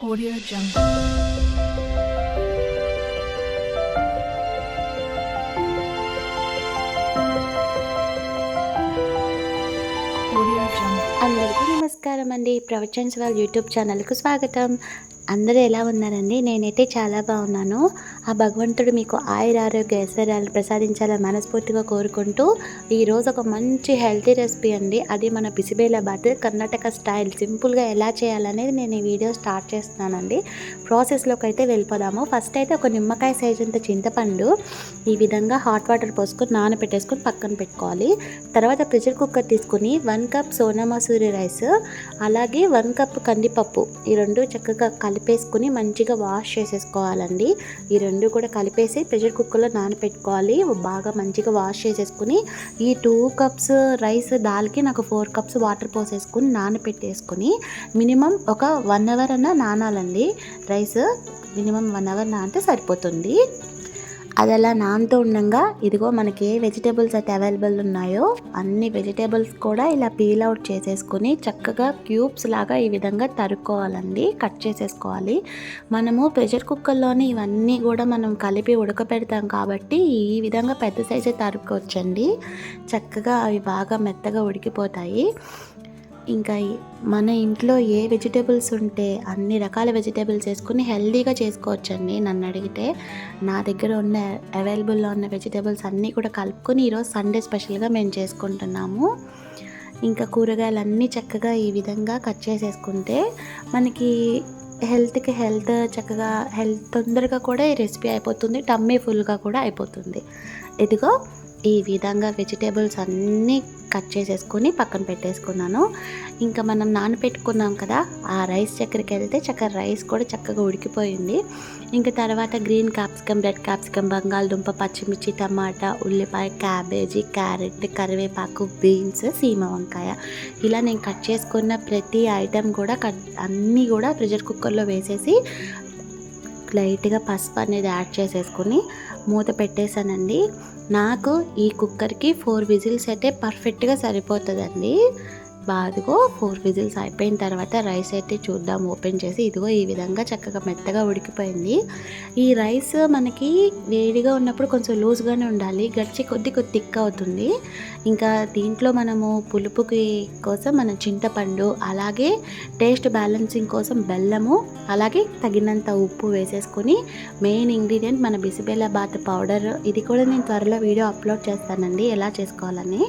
Audio Jungle. అందరికీ నమస్కారం అండి ప్రవచన్స్ వాళ్ళ యూట్యూబ్ ఛానల్కు స్వాగతం. అందరూ ఎలా ఉన్నారండి? నేనైతే చాలా బాగున్నాను. ఆ భగవంతుడు మీకు ఆయుర ఆరోగ్య ఐశ్వర్యాలు ప్రసాదించాలని మనస్ఫూర్తిగా కోరుకుంటూ ఈరోజు ఒక మంచి హెల్తీ రెసిపీ అండి. అది మన బిసిబేలాబాద్ కర్ణాటక స్టైల్ సింపుల్గా ఎలా చేయాలనేది నేను ఈ వీడియో స్టార్ట్ చేస్తున్నానండి. ప్రాసెస్లోకి అయితే వెళ్ళిపోదాము. ఫస్ట్ అయితే ఒక నిమ్మకాయ సైజ్ అంత చింతపండు ఈ విధంగా హాట్ వాటర్ పోసుకొని నానబెట్టేసుకొని పక్కన పెట్టుకోవాలి. తర్వాత ప్రెషర్ కుక్కర్ తీసుకుని one cup Sona Masuri rice అలాగే వన్ కప్ కందిపప్పు ఈ రెండు చక్కగా కలిపేసుకుని మంచిగా వాష్ చేసేసుకోవాలండి. ఈ రెండు కూడా కలిపేసి ప్రెషర్ కుక్కర్లో నానబెట్టుకోవాలి బాగా మంచిగా వాష్ చేసేసుకుని ఈ టూ కప్స్ రైస్ దాల్కి నాకు ఫోర్ కప్స్ వాటర్ పోసేసుకుని నానపెట్టేసుకుని మినిమం ఒక వన్ అవర్ అన్న నానాలండి. రైస్ మినిమం వన్ అవర్ నానితే సరిపోతుంది. అది అలా నానుతూ ఉండగా ఇదిగో మనకి ఏ వెజిటేబుల్స్ అయితే అవైలబుల్ ఉన్నాయో అన్ని వెజిటేబుల్స్ కూడా ఇలా పీల్ అవుట్ చేసేసుకుని చక్కగా క్యూబ్స్ లాగా ఈ విధంగా తరుక్కోవాలండి కట్ చేసేసుకోవాలి. మనము ప్రెషర్ కుక్కర్లోనే ఇవన్నీ కూడా మనం కలిపి ఉడకపెడతాం కాబట్టి ఈ విధంగా పెద్ద సైజే తరుక్కోవచ్చండి. చక్కగా అవి బాగా మెత్తగా ఉడికిపోతాయి. ఇంకా మన ఇంట్లో ఏ వెజిటేబుల్స్ ఉంటే అన్ని రకాల వెజిటేబుల్స్ వేసుకుని హెల్దీగా చేసుకోవచ్చండి నన్ను అడిగితే. నా దగ్గర ఉన్న అవైలబుల్లో ఉన్న వెజిటేబుల్స్ అన్నీ కూడా కలుపుకొని ఈరోజు సండే స్పెషల్గా మేము చేసుకుంటున్నాము. ఇంకా కూరగాయలు అన్నీ చక్కగా ఈ విధంగా కట్ చేసేసుకుంటే మనకి హెల్త్కి హెల్త్ చక్కగా హెల్త్ తొందరగా కూడా ఈ రెసిపీ అయిపోతుంది టమ్మీ ఫుల్గా కూడా అయిపోతుంది. ఇదిగో ఈ విధంగా వెజిటేబుల్స్ అన్నీ కట్ చేసేసుకొని పక్కన పెట్టేసుకున్నాను. ఇంకా మనం నానబెట్టుకున్నాం కదా ఆ రైస్ చక్కరికి వెళ్తే చక్కర రైస్ కూడా చక్కగా ఉడికిపోయింది. ఇంకా తర్వాత గ్రీన్ క్యాప్సికమ్ రెడ్ క్యాప్సికమ్ బంగాళదుంప పచ్చిమిర్చి టమాటా ఉల్లిపాయ క్యాబేజీ క్యారెట్ కరివేపాకు బీన్స్ సీమ వంకాయ. ఇలా నేను కట్ చేసుకున్న ప్రతి ఐటెం కూడా కట్ అన్నీ కూడా ప్రెషర్ కుక్కర్లో వేసేసి లైట్గా పసుపు అనేది యాడ్ చేసేసుకుని మూత పెట్టేశానండి. నాకు ఈ కుక్కర్కి ఫోర్ విజిల్స్ అయితే పర్ఫెక్ట్గా సరిపోతుందండి. బాదిగో ఫోర్ విజిల్స్ అయిపోయిన తర్వాత రైస్ అయితే చూద్దాం ఓపెన్ చేసి ఇదిగో ఈ విధంగా చక్కగా మెత్తగా ఉడికిపోయింది. ఈ రైస్ మనకి వేడిగా ఉన్నప్పుడు కొంచెం లూజ్గానే ఉండాలి గడిచి కొద్ది కొద్ది థిక్ అవుతుంది. ఇంకా దీంట్లో మనము పులుపుకి కోసం మన చింతపండు అలాగే టేస్ట్ బ్యాలెన్సింగ్ కోసం బెల్లము అలాగే తగినంత ఉప్పు వేసేసుకొని మెయిన్ ఇంగ్రీడియంట్ మన బిసిబెల్లాబాత్ పౌడర్. ఇది కూడా నేను త్వరలో వీడియో అప్లోడ్ చేస్తానండి ఎలా చేసుకోవాలని.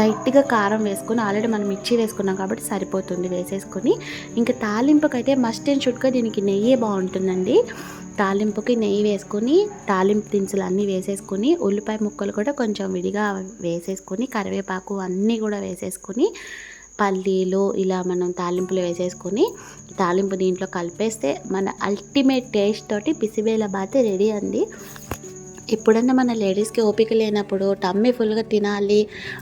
లైట్గా కారం వేసుకొని ఆల్రెడీ మనం మిర్చి వేసుకున్నాం కాబట్టి సరిపోతుంది వేసేసుకొని. ఇంకా తాలింపుకైతే మస్ట్ అండ్ షుడ్గా దీనికి నెయ్యి బాగుంటుందండి. తాలింపుకి నెయ్యి వేసుకొని తాలింపు దినుసులు అన్నీ వేసేసుకొని ఉల్లిపాయ ముక్కలు కూడా కొంచెం విడిగా వేసేసుకొని కరివేపాకు అన్నీ కూడా వేసేసుకొని పల్లీలు ఇలా మనం తాలింపులు వేసేసుకొని తాలింపు దీంట్లో కలిపేస్తే మన అల్టిమేట్ టేస్ట్ తోటి పిసిబేల బాతే రెడీ అండి. ఎప్పుడన్నా మన లేడీస్కి ఓపిక లేనప్పుడు టమ్మీ ఫుల్గా తినాలి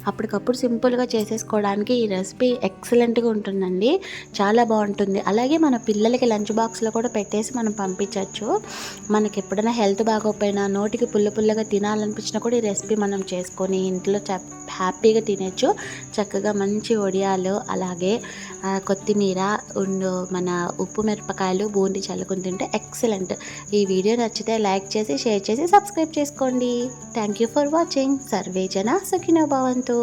అప్పటికప్పుడు సింపుల్గా చేసేసుకోవడానికి ఈ రెసిపీ ఎక్సలెంట్గా ఉంటుందండి. చాలా బాగుంటుంది. అలాగే మన పిల్లలకి లంచ్ బాక్స్లో కూడా పెట్టేసి మనం పంపించవచ్చు మనకి ఎప్పుడైనా హెల్త్ బాగోకపోయినా నోటికి పుల్ల పుల్లగా తినాలనిపించినా కూడా ఈ రెసిపీ మనం చేసుకొని ఇంట్లో హ్యాపీగా తినచ్చు. చక్కగా మంచి వడియాలు అలాగే కొత్తిమీర ఉండు మన ఉప్పు మిరపకాయలు బూందీ చల్లుకుని తింటే ఎక్సలెంట్. ఈ వీడియో నచ్చితే లైక్ చేసి షేర్ చేసి సబ్స్క్రైబ్ చేసుకోండి. థ్యాంక్ యూ ఫర్ వాచింగ్ సర్వే జన సుఖినో భవంతు.